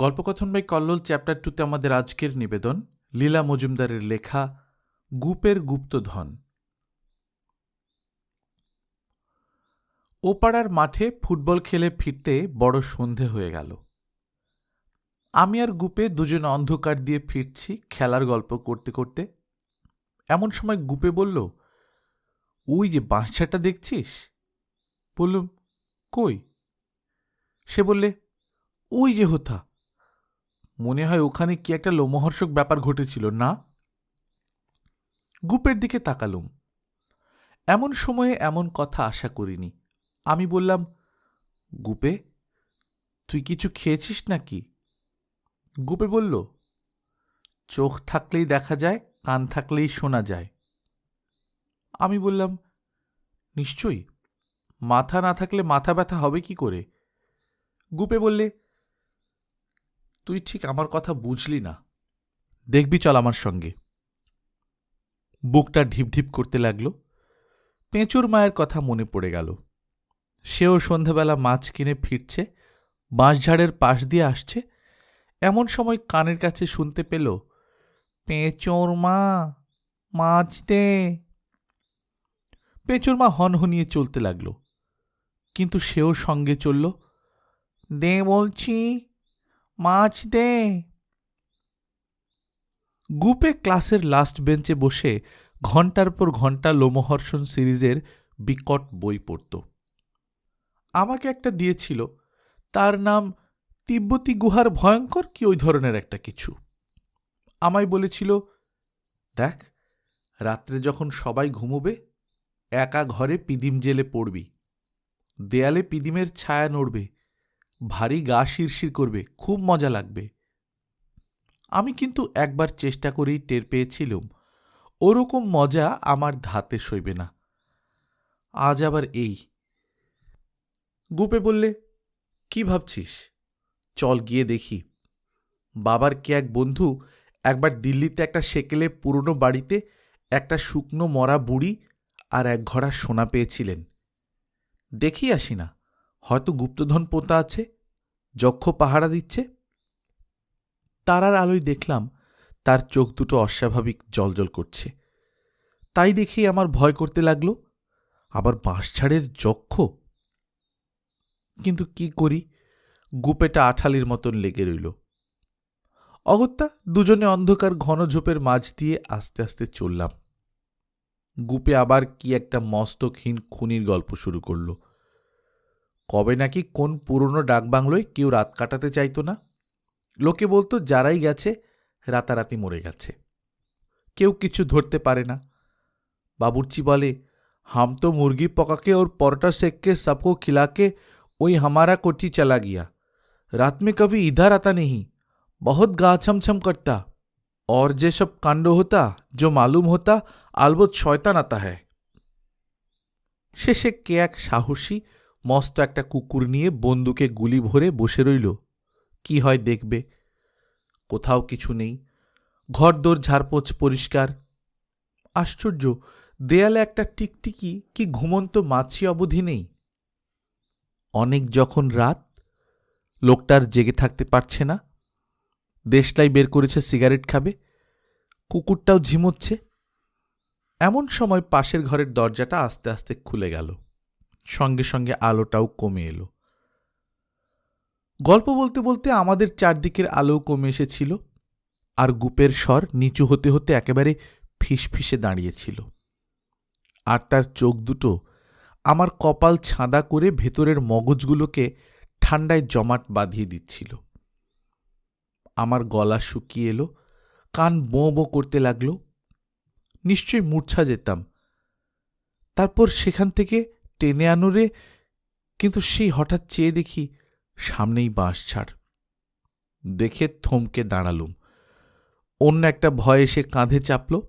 গল্পকথন by Kallol chapter টুতে আমাদের আজকের নিবেদন লীলা মজুমদারের লেখা গুপের গুপ্তধন। ওপাড়ার মাঠে ফুটবল খেলে ফিরতে বড় সন্ধে হয়ে গেল। আমি আর গুপে দুজন অন্ধকার দিয়ে ফিরছি খেলার গল্প করতে করতে। এমন সময় গুপে বলল, ওই যে বাঁশঝাটা দেখছিস? বললুম, কই? সে বললে, ওই যে হোথা মনে হয় ওখানে কি একটা লোমহর্ষক ব্যাপার ঘটেছিল, না? গুপের দিকে তাকালুম। এমন সময়ে এমন কথা আশা করিনি। আমি বললাম, গুপে, তুই কিছু খেয়েছিস নাকি? গুপে বলল, চোখ থাকলেই দেখা যায়, কান থাকলেই শোনা যায়। আমি বললাম, নিশ্চয়ই, মাথা না থাকলে মাথা ব্যথা হবে কি করে? গুপে বললে তুই ঠিক আমার কথা বুঝলি না। দেখবি, চল আমার সঙ্গে। বুকটা ঢিপঢিপ করতে লাগল। পেঁচুর মায়ের কথা মনে পড়ে গেল। সেও সন্ধ্যাবেলা মাছ কিনে ফিরছে বাঁশঝাড়ের পাশ দিয়ে আসছে। এমন সময় কানের কাছে শুনতে পেল, পেঁচোর মা, মাছ দে। পেঁচোর মা হনহনিয়ে চলতে লাগল। কিন্তু সেও সঙ্গে চলল, দে বলছি। মাছ দে। গুপে ক্লাসের লাস্ট বেঞ্চে বসে ঘণ্টার পর ঘণ্টা লোমহর্ষণ সিরিজের বিকট বই পড়ত। আমাকে একটা দিয়েছিল, তার নাম তিব্বতী গুহার ভয়ঙ্কর কি ওই ধরনের একটা কিছু। আমায় বলেছিল, দেখ, রাত্রে যখন সবাই ঘুমোবে, একা ঘরে পিদিম জেলে পড়বি। দেয়ালে পিদিমের ছায়া নড়বে ভারী গা শিরশির করবে, খুব মজা লাগবে। আমি কিন্তু একবার চেষ্টা করেই টের পেয়েছিলুম, ওরকম মজা আমার ধাতে সইবে না। আজ আবার এই। গুপে বললে, কি ভাবছিস? চল গিয়ে দেখি। বাবার কে এক বন্ধু একবার দিল্লিতে একটা সেকেলে পুরনো বাড়িতে একটা শুকনো মরা বুড়ি আর এক ঘড়া সোনা পেয়েছিলেন। দেখি আসি না হয়তো গুপ্তধন পোতা আছে। যক্ষ পাহারা দিচ্ছে। তারার আলোয় দেখলাম তার চোখ দুটো অস্বাভাবিক জলজল করছে। তাই দেখেই আমার ভয় করতে লাগল, আবার বাঁশঝাড়ের যক্ষ? কিন্তু কি করি? গুপেটা আঠালির মতন লেগে রইল। অগত্যা দুজনে অন্ধকার ঘন ঝোপের মাঝ দিয়ে আস্তে আস্তে চললাম। গুপে আবার কি একটা মস্তকহীন খুনির গল্প শুরু করল। কবে নাকি কোন পুরনো ডাকবাংলোয় কেউ রাত কাটাতে চাইতো না লোকে বলতো যারাই গেছে রাতারাতি মরে গেছে কেউ কিছু ধরতে পারে না বাবুর্চি বলে হাম তো মুরগি পকাকে ওর পরোটা सेक के सबको खिला के वही हमारा कोठी चला गया रात में कभी इधर आता नहीं बहुत गा छम छम करता और जे सब कांड होता जो मालूम होता আলবৎ শয়তান আতা হ্যায় শেষে কে এক সাহসী মস্ত একটা কুকুর নিয়ে বন্দুকে গুলি ভরে বসে রইল। কি হয় দেখবে? কোথাও কিছু নেই। ঘরদোর ঝাড়পোছ পরিষ্কার। আশ্চর্য, দেয়ালে একটা টিকটিকি কি ঘুমন্ত মাছি অবধি নেই? অনেক যখন রাত, লোকটার জেগে থাকতে পারছে না। দেশলাই বের করেছে, সিগারেট খাবে। কুকুরটাও ঝিমোচ্ছে। এমন সময় পাশের ঘরের দরজাটা আস্তে আস্তে খুলে গেল। সঙ্গে সঙ্গে আলোটাও কমে এলো। গল্প বলতে বলতে আমাদের চারদিকের আলোও কমে এসেছিল, আর গুপের স্বর নিচু হতে হতে একেবারে ফিসফিসে দাঁড়িয়েছিল। আর তার চোখ দুটো আমার কপাল ছাঁদা করে ভেতরের মগজগুলোকে ঠান্ডায় জমাট বাঁধিয়ে দিচ্ছিল। আমার গলা শুকিয়ে এলো, কান বোঁ বোঁ করতে লাগল, নিশ্চয়ই মূর্ছা যেতাম। তারপর সেখান থেকে টেনে আনোরে কিন্তু সেই হঠাৎ চেয়ে দেখি সামনেই বাঁশ ছাড়। দেখে থমকে দাঁড়ালুম। অন্য একটা ভয় এসে কাঁধে চাপল।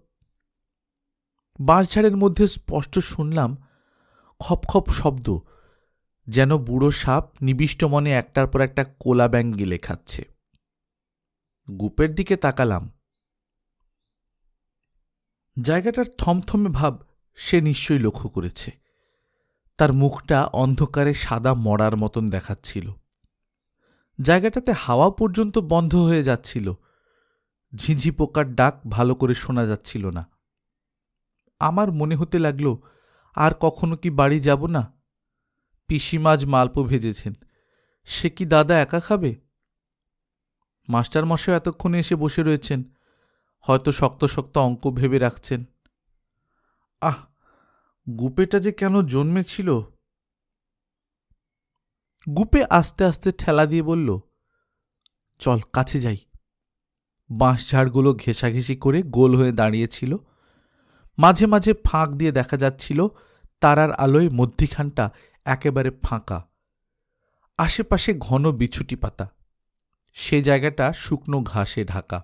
বাঁশঝাড়ের মধ্যে স্পষ্ট শুনলাম খপ খপ শব্দ, যেন বুড়ো সাপ নিবিষ্ট মনে একটার পর একটা কোলা ব্যাং গিলে খাচ্ছে গুপের দিকে তাকালাম। জায়গাটার থমথমে ভাব সে নিশ্চয়ই লক্ষ্য করেছে। তার মুখটা অন্ধকারে সাদা মরার মতন দেখাচ্ছিল। জায়গাটাতে হাওয়া পর্যন্ত বন্ধ হয়ে যাচ্ছিল। ঝিঝি পোকার ডাক ভালো করে শোনা যাচ্ছিল না। আমার মনে হতে লাগল, আর কখনো কি বাড়ি যাব না? পিসি মাছ মালপো ভেজেছেন। সে কি দাদা একা খাবে? মাস্টারমশাই এতক্ষণে এসে বসে রয়েছেন। হয়তো শক্ত শক্ত অঙ্ক ভেবে রাখছেন। আহ গুপেটা যে কেন জন্মেছিল? গুপে আস্তে আস্তে ঠেলা দিয়ে বলল, চল, কাছে যাই। বাঁশঝাড়গুলো ঘেঁষাঘেঁষি করে গোল হয়ে দাঁড়িয়েছিল। মাঝে মাঝে ফাঁক দিয়ে দেখা যাচ্ছিল, তারার আলোয় মধ্যিখানটা একেবারে ফাঁকা। আশেপাশে ঘন বিছুটি পাতা। সে জায়গাটা শুকনো ঘাসে ঢাকা।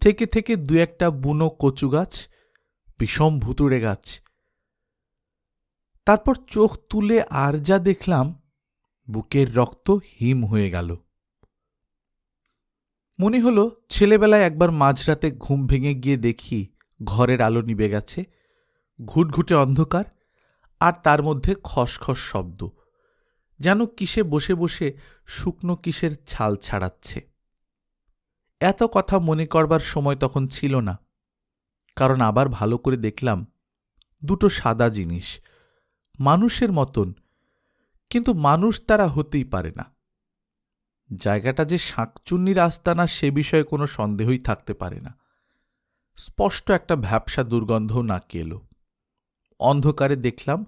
থেকে থেকে দু একটা বুনো কচু গাছ বিষম ভুতুড়ে গাছ তারপর চোখ তুলে আর যা দেখলাম, বুকের রক্ত হিম হয়ে গেল। মনে হলো ছেলেবেলায় একবার মাঝরাতে ঘুম ভেঙে গিয়ে দেখি ঘরের আলো নিবে গেছে, ঘুটঘুটে অন্ধকার, আর তার মধ্যে খসখস শব্দ, যেন কিসে বসে বসে শুকনো কিসের ছাল ছাড়াচ্ছে। এত কথা মনে করবার সময় তখন ছিল না, কারণ আবার ভালো করে দেখলাম দুটো সাদা জিনিস মানুষের মতন, কিন্তু মানুষ তারা হতেই পারে না। জায়গাটা যে শাঁকচুন্নির আস্তানা সে বিষয়ে কোনো সন্দেহই থাকতে পারে না। স্পষ্ট একটা ভ্যাবসা দুর্গন্ধ নাকে এলো। অন্ধকারে দেখলাম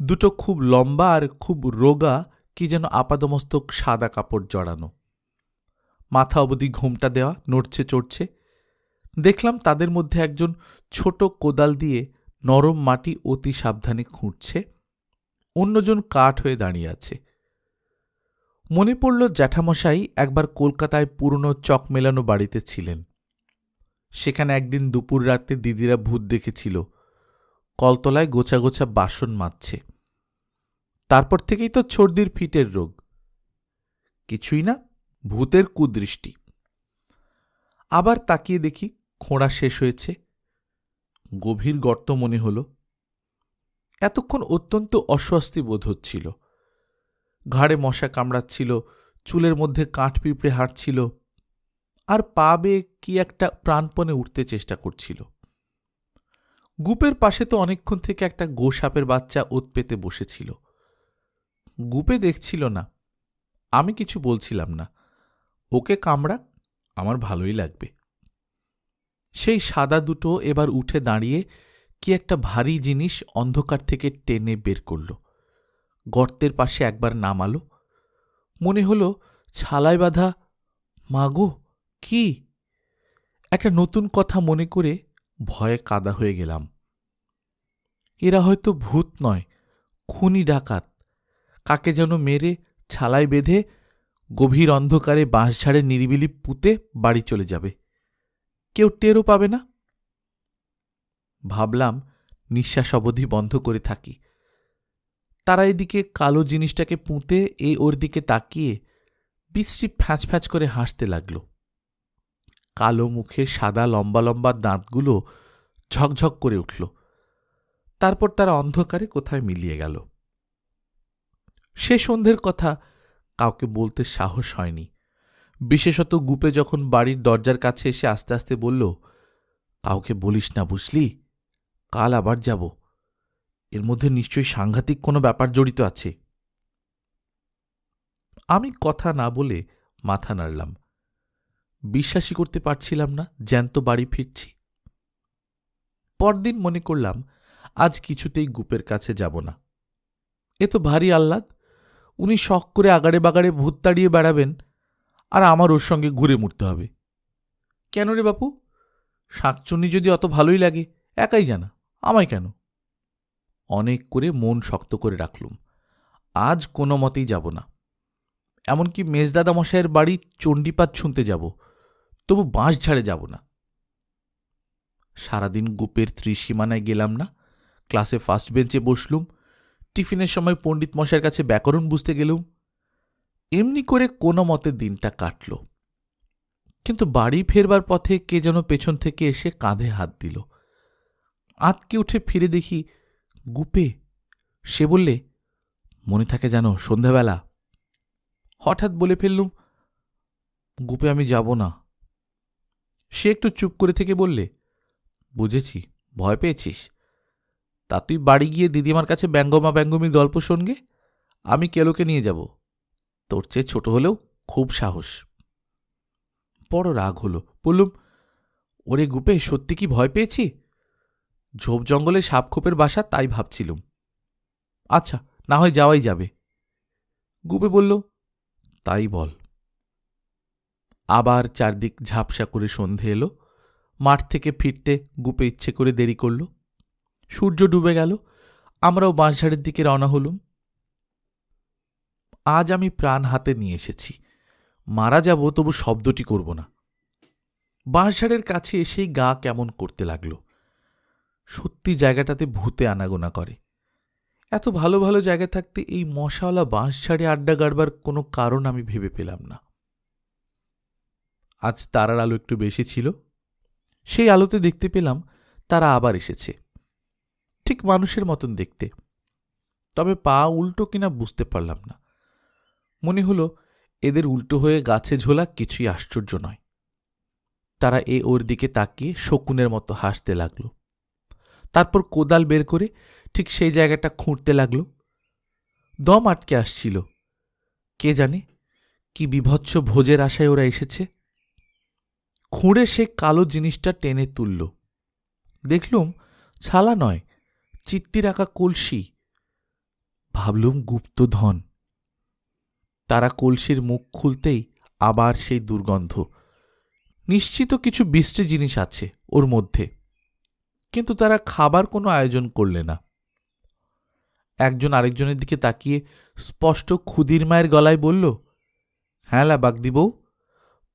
দুটো খুব লম্বা আর খুব রোগা, কি যেন আপাদমস্তক সাদা কাপড় জড়ানো। মাথা অবধি ঘুমটা দেওয়া, নড়ছে চড়ছে। দেখলাম তাদের মধ্যে একজন ছোট কোদাল দিয়ে নরম মাটি অতি সাবধানে খুঁড়ছে। অন্যজন কাঠ হয়ে দাঁড়িয়ে আছে। মনে পড়ল জ্যাঠামশাই একবার কলকাতায় পুরনো চক মেলানো বাড়িতে ছিলেন। সেখানে একদিন দুপুর রাতে দিদিরা ভূত দেখেছিল। কলতলায় গোছা গোছা বাসন মাজছে। তারপর থেকেই তো ছর্দির ফিটের রোগ। কিছুই না, ভূতের কুদৃষ্টি। আবার তাকিয়ে দেখি খোঁড়া শেষ হয়েছে। গভীর গর্ত মনে হল। এতক্ষণ অত্যন্ত অস্বস্তি বোধ হচ্ছিল। ঘাড়ে মশা কামড়াচ্ছিল, চুলের মধ্যে কাঠ পিঁপড়ে হাঁটছিল, আর পা বেয়ে কি একটা প্রাণপণে উঠতে চেষ্টা করছিল। গুপের পাশে তো অনেকক্ষণ থেকে একটা গোসাপের বাচ্চা ওত পেতে বসেছিল। গুপে দেখছিল না, আমি কিছু বলছিলাম না, ওকে কামড়া আমার ভালোই লাগবে। সেই সাদা দুটো এবার উঠে দাঁড়িয়ে কি একটা ভারী জিনিস অন্ধকার থেকে টেনে বের করল। গর্তের পাশে একবার নামালো। মনে হলো, ছালায় বাঁধা? মাগো কি? একটা নতুন কথা মনে করে ভয়ে কাদা হয়ে গেলাম। এরা হয়তো ভূত নয়, খুনি ডাকাত। কাকে যেন মেরে ছালায় বেঁধে গভীর অন্ধকারে বাঁশঝাড়ে নিরিবিলি পুঁতে বাড়ি চলে যাবে। কেউ টেরও পাবে না। ভাবলাম নিঃশ্বাস অবধি বন্ধ করে থাকি। তারা এদিকে কালো জিনিসটাকে পুঁতে এ ওর দিকে তাকিয়ে বিশ্রী ফ্যাঁচ ফ্যাঁচ করে হাসতে লাগল। কালো মুখে সাদা লম্বা লম্বা দাঁতগুলো ঝকঝক করে উঠল। তারপর তারা অন্ধকারে কোথায় মিলিয়ে গেল? সে সন্ধ্যের কথা কাউকে বলতে সাহস হয়নি। বিশেষত গুপে যখন বাড়ির দরজার কাছে এসে আস্তে আস্তে বলল, কাউকে বলিস না বুঝলি? কাল আবার যাব। এর মধ্যে নিশ্চয়ই সাংঘাতিক কোনো ব্যাপার জড়িত আছে। আমি কথা না বলে মাথা নাড়লাম। বিশ্বাসই করতে পারছিলাম না, জ্যান্ত বাড়ি ফিরছি। পরদিন মনে করলাম, আজ কিছুতেই গুপের কাছে যাব না। এ তো ভারী আহ্লাদ। উনি শখ করে আগাড়ে বাগাড়ে ভূত তাড়িয়ে বেড়াবেন, আর আমার ওর সঙ্গে ঘুরে মুড়তে হবে। কেন রে বাপু? শাকচুন্নি যদি অত ভালোই লাগে, একাই জানা। আমায় কেন? অনেক করে মন শক্ত করে রাখলুম। আজ কোনো মতেই যাব না। এমনকি মেজদাদা মশাইয়ের বাড়ি চণ্ডীপাত শুনতে যাব। তবু বাঁশ ঝাড়ে যাব না। সারাদিন গুপের ত্রিসীমানায় গেলাম না। ক্লাসে ফার্স্ট বেঞ্চে বসলুম। টিফিনের সময় পণ্ডিত মশাইয়ের কাছে ব্যাকরণ বুঝতে গেলুম। এমনি করে কোনো মতে দিনটা কাটল। কিন্তু বাড়ি ফেরবার পথে কে যেন পেছন থেকে এসে কাঁধে হাত দিল। আতকে উঠে ফিরে দেখি গুপে। সে বললে, মনে থাকে জানো, সন্ধ্যাবেলা। হঠাৎ বলে ফেললুম, গুপে, আমি যাব না। সে একটু চুপ করে থেকে বললে, বুঝেছি, ভয় পেয়েছিস। তা তুই বাড়ি গিয়ে দিদিমার কাছে ব্যঙ্গমা ব্যঙ্গমির গল্প শোনগে, আমি কেলোকে নিয়ে যাব। তোর চেয়ে ছোট হলেও খুব সাহস। বড় রাগ হলো, বললুম, ওরে গুপে, সত্যি কি ভয় পেয়েছি? ঝোপ জঙ্গলে সাপখোপের বাসা তাই ভাবছিলুম। আচ্ছা না হয় যাওয়াই যাবে। গুপে বলল, তাই বল। আবার চারদিক ঝাপসা করে সন্ধে এলো। মাঠ থেকে ফিরতে গুপে ইচ্ছে করে দেরি করল। সূর্য ডুবে গেল। আমরাও বাঁশঝাড়ের দিকে রওনা হলুম। আজ আমি প্রাণ হাতে নিয়ে এসেছি। মারা যাব তবু শব্দটি করব না। বাঁশঝাড়ের কাছে এসেই গা কেমন করতে লাগল। সত্যি জায়গাটাতে ভূতে আনাগোনা করে। এত ভালো ভালো জায়গা থাকতে এই মশাওয়ালা বাঁশঝাড়ে আড্ডা গাড়বার কোনো কারণ আমি ভেবে পেলাম না। আজ তারার আলো একটু বেশি ছিল। সেই আলোতে দেখতে পেলাম তারা আবার এসেছে। ঠিক মানুষের মতন দেখতে। তবে পা উল্টো কিনা বুঝতে পারলাম না। মনে হলো এদের উল্টো হয়ে গাছে ঝোলা কিছুই আশ্চর্য নয়। তারা এ ওর দিকে তাকিয়ে শকুনের মতো হাসতে লাগল। তারপর কোদাল বের করে ঠিক সেই জায়গাটা খুঁড়তে লাগল। দম আটকে আসছিল। কে জানে কি বিভৎস ভোজের আশায় ওরা এসেছে। খুঁড়ে সে কালো জিনিসটা টেনে তুলল। দেখলুম ছালা নয় চিত্তি রাখা কলসি। ভাবলুম গুপ্তধন তারা কলসির মুখ খুলতেই আবার সেই দুর্গন্ধ। নিশ্চিত কিছু বিশ্রী জিনিস আছে ওর মধ্যে। কিন্তু তারা খাবার কোনো আয়োজন করলে না। একজন আরেকজনের দিকে তাকিয়ে স্পষ্ট ক্ষুদির মায়ের গলায় বলল হ্যাঁ লা বাগদি বউ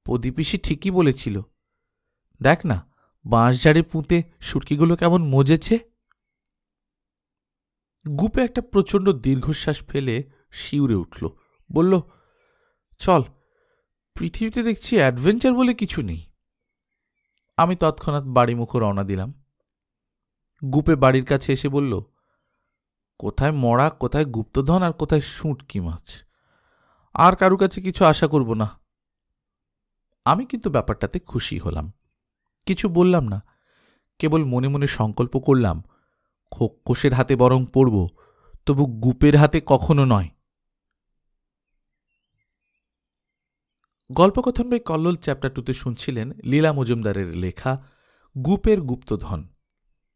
প্রদীপিসি ঠিকই বলেছিল। দেখ না বাঁশঝাড়ে পুঁতে সুটকিগুলো কেমন মজেছে? গুপে একটা প্রচণ্ড দীর্ঘশ্বাস ফেলে শিউরে উঠল, বলল, চল, পৃথিবীতে দেখছি অ্যাডভেঞ্চার বলে কিছু নেই। আমি তৎক্ষণাৎ বাড়ি মুখো রওনা দিলাম। গুপে বাড়ির কাছে এসে বলল, কোথায় মরা, কোথায় গুপ্তধন আর কোথায় শুঁটকি মাছ? আর কারু কাছে কিছু আশা করব না। আমি কিন্তু ব্যাপারটাতে খুশি হলাম। কিছু বললাম না, কেবল মনে মনে সংকল্প করলাম খোকোষের হাতে বরং পড়ব, তবু গুপের হাতে কখনো নয়। গল্পকথন বাই কল্লোল চ্যাপ্টার টুতে শুনছিলেন লীলা মজুমদারের লেখা, গুপের গুপ্তধন।